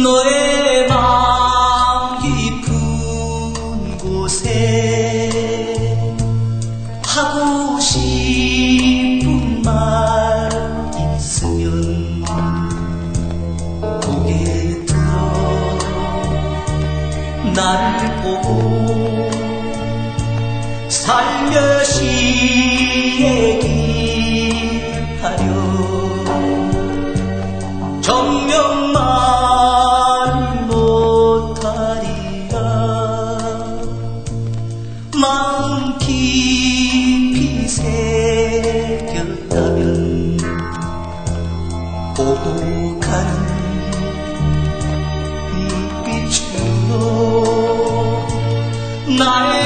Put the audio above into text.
너의 마음 깊은 곳에 하고 싶은 말 있으면 고개 들어 나를 보고 살며시 얘기하려. 정명만 깊이 새겼다면 오독한 빛빛으로 나의